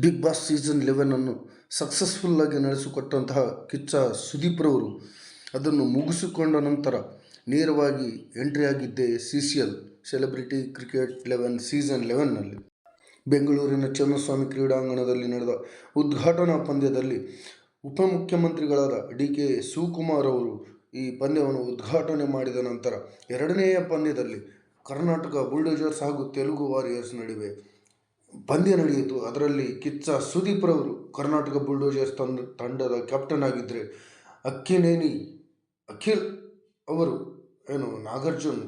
Big boss season ಲೆವೆನನ್ನು ಸಕ್ಸಸ್ಫುಲ್ಲಾಗಿ ನಡೆಸಿಕೊಟ್ಟಂತಹ ಕಿಚ್ಚ ಸುದೀಪ್ರವರು ಅದನ್ನು ಮುಗಿಸಿಕೊಂಡ ನಂತರ ನೇರವಾಗಿ ಎಂಟ್ರಿ ಆಗಿದ್ದೆ C C L celebrity cricket eleven season ಲೆವೆನ್ನಲ್ಲಿ ಬೆಂಗಳೂರಿನ ಚನ್ನಸ್ವಾಮಿ ಕ್ರೀಡಾಂಗಣದಲ್ಲಿ ನಡೆದ ಉದ್ಘಾಟನಾ ಪಂದ್ಯದಲ್ಲಿ ಉಪಮುಖ್ಯಮಂತ್ರಿಗಳಾದ ಡಿ ಕೆ ಶಿವಕುಮಾರ್ ಅವರು ಈ ಪಂದ್ಯವನ್ನು ಉದ್ಘಾಟನೆ ಮಾಡಿದ ನಂತರ ಎರಡನೆಯ ಪಂದ್ಯದಲ್ಲಿ ಕರ್ನಾಟಕ ಬುಲ್ಡೋಜರ್ಸ್ ಹಾಗೂ ತೆಲುಗು ವಾರಿಯರ್ಸ್ ನಡುವೆ ಪಂದ್ಯ ನಡೆಯಿತು. ಅದರಲ್ಲಿ ಕಿಚ್ಚ ಸುದೀಪ್ ರವರು ಕರ್ನಾಟಕ ಬುಲ್ಡೋಜರ್ಸ್ ತಂಡ, ತಂಡದ ಕ್ಯಾಪ್ಟನ್ ಆಗಿದ್ದರೆ ಅಕ್ಕಿನೇನಿ ಅಖಿಲ್ ಅವರು, ಏನು ನಾಗಾರ್ಜುನ್,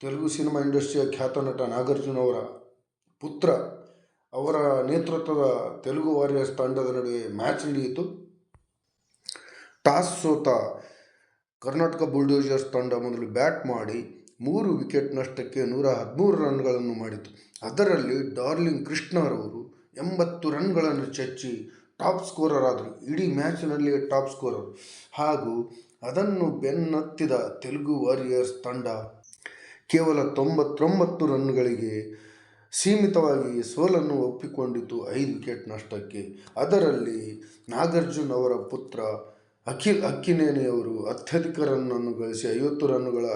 ತೆಲುಗು ಸಿನಿಮಾ ಇಂಡಸ್ಟ್ರಿಯ ಖ್ಯಾತ ನಟ ನಾಗಾರ್ಜುನ್ ಅವರ ಪುತ್ರ, ಅವರ ನೇತೃತ್ವದ ತೆಲುಗು ವಾರಿಯರ್ಸ್ ತಂಡದ ನಡುವೆ ಮ್ಯಾಚ್ ನಡೆಯಿತು. ಟಾಸ್ ಸೋತ ಕರ್ನಾಟಕ ಬುಲ್ಡೋಜರ್ಸ್ ತಂಡ ಮೊದಲು ಬ್ಯಾಟ್ ಮಾಡಿ ಮೂರು ವಿಕೆಟ್ ನಷ್ಟಕ್ಕೆ ನೂರ ಹದಿಮೂರು ರನ್ಗಳನ್ನು ಮಾಡಿತು. ಅದರಲ್ಲಿ ಡಾರ್ಲಿಂಗ್ ಕೃಷ್ಣರವರು ಎಂಬತ್ತು ರನ್ಗಳನ್ನು ಚಚ್ಚಿ ಟಾಪ್ ಸ್ಕೋರರ್ ಆದರು. ಇಡೀ ಮ್ಯಾಚ್ನಲ್ಲಿ ಟಾಪ್ ಸ್ಕೋರರ್. ಹಾಗೂ ಅದನ್ನು ಬೆನ್ನತ್ತಿದ ತೆಲುಗು ವಾರಿಯರ್ಸ್ ತಂಡ ಕೇವಲ ತೊಂಬತ್ತೊಂಬತ್ತು ರನ್ಗಳಿಗೆ ಸೀಮಿತವಾಗಿ ಸೋಲನ್ನು ಒಪ್ಪಿಕೊಂಡಿತು ಐದು ವಿಕೆಟ್ ನಷ್ಟಕ್ಕೆ. ಅದರಲ್ಲಿ ನಾಗಾರ್ಜುನ್ ಅವರ ಪುತ್ರ ಅಖಿಲ್, ಅಕ್ಕಿನೇನೆಯವರು ಅತ್ಯಧಿಕ ರನ್ನನ್ನು ಗಳಿಸಿ ಐವತ್ತು ರನ್ನುಗಳ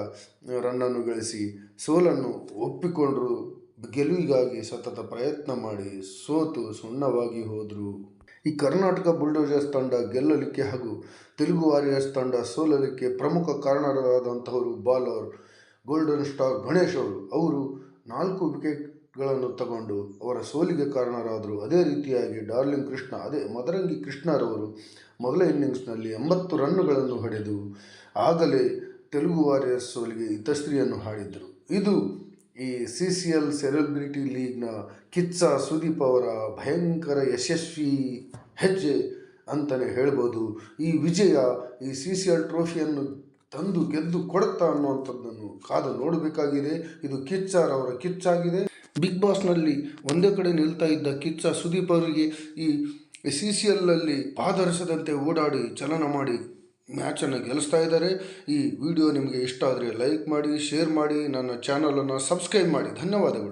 ರನ್ನನ್ನು ಗಳಿಸಿ ಸೋಲನ್ನು ಒಪ್ಪಿಕೊಂಡರು. ಗೆಲುವಿಗಾಗಿ ಸತತ ಪ್ರಯತ್ನ ಮಾಡಿ ಸೋತು ಸುಣ್ಣವಾಗಿ ಹೋದರು. ಈ ಕರ್ನಾಟಕ ಬುಲ್ಡೋಜರ್ಸ್ ತಂಡ ಗೆಲ್ಲಲಿಕ್ಕೆ ಹಾಗೂ ತೆಲುಗು ವಾರಿಯರ್ಸ್ ತಂಡ ಸೋಲಲಿಕ್ಕೆ ಪ್ರಮುಖ ಕಾರಣರಾದಂಥವರು ಬಾಲರ್, ಗೋಲ್ಡನ್ ಸ್ಟಾರ್ ಗಣೇಶ್ ಅವರು. ಅವರು ನಾಲ್ಕು ವಿಕೆಟ್ಗಳನ್ನು ತಗೊಂಡು ಅವರ ಸೋಲಿಗೆ ಕಾರಣರಾದರು. ಅದೇ ರೀತಿಯಾಗಿ ಡಾರ್ಲಿಂಗ್ ಕೃಷ್ಣ, ಅದೇ ಮದರಂಗಿ ಕೃಷ್ಣರವರು ಮೊದಲ ಇನ್ನಿಂಗ್ಸ್ನಲ್ಲಿ ಎಂಬತ್ತು ರನ್ನುಗಳನ್ನು ಹೊಡೆದು ಆಗಲೇ ತೆಲುಗು ವಾರಿಯರ್ಸ್ ಸೋಲಿಗೆ ಇತಸ್ತ್ರೀಯನ್ನು ಹಾಡಿದ್ದರು. ಇದು ಈ ಸಿ ಸಿ ಎಲ್ ಸೆಲೆಬ್ರಿಟಿ ಲೀಗ್ನ ಕಿಚ್ಚ ಸುದೀಪ್ ಅವರ ಭಯಂಕರ ಯಶಸ್ವಿ ಹೆಜ್ಜೆ ಅಂತಲೇ ಹೇಳ್ಬೋದು. ಈ ವಿಜಯ ಈ ಸಿ ಸಿ ಎಲ್ ಟ್ರೋಫಿಯನ್ನು ತಂದು ಗೆದ್ದು ಕೊಡುತ್ತಾ ಅನ್ನುವಂಥದ್ದನ್ನು ಕಾದು ನೋಡಬೇಕಾಗಿದೆ. ಇದು ಕಿಚ್ಚಾರ್ ಅವರ ಕಿಚ್ಚಾಗಿದೆ. ಬಿಗ್ ಬಾಸ್ನಲ್ಲಿ ಒಂದೇ ಕಡೆ ನಿಲ್ತಾ ಇದ್ದ ಕಿಚ್ಚ ಸುದೀಪ್ ಅವರಿಗೆ ಈ ಸಿ ಸಿ ಎಲ್ಲಲ್ಲಿ ಪಾದರಸದಂತೆ ಓಡಾಡಿ ಚಲನ ಮಾಡಿ ಮ್ಯಾಚನ್ನು ಗೆಲ್ಲಿಸ್ತಾ ಇದ್ದಾರೆ. ಈ ವಿಡಿಯೋ ನಿಮಗೆ ಇಷ್ಟ ಆದರೆ ಲೈಕ್ ಮಾಡಿ, ಶೇರ್ ಮಾಡಿ, ನನ್ನ ಚಾನಲನ್ನು ಸಬ್ಸ್ಕ್ರೈಬ್ ಮಾಡಿ. ಧನ್ಯವಾದಗಳು.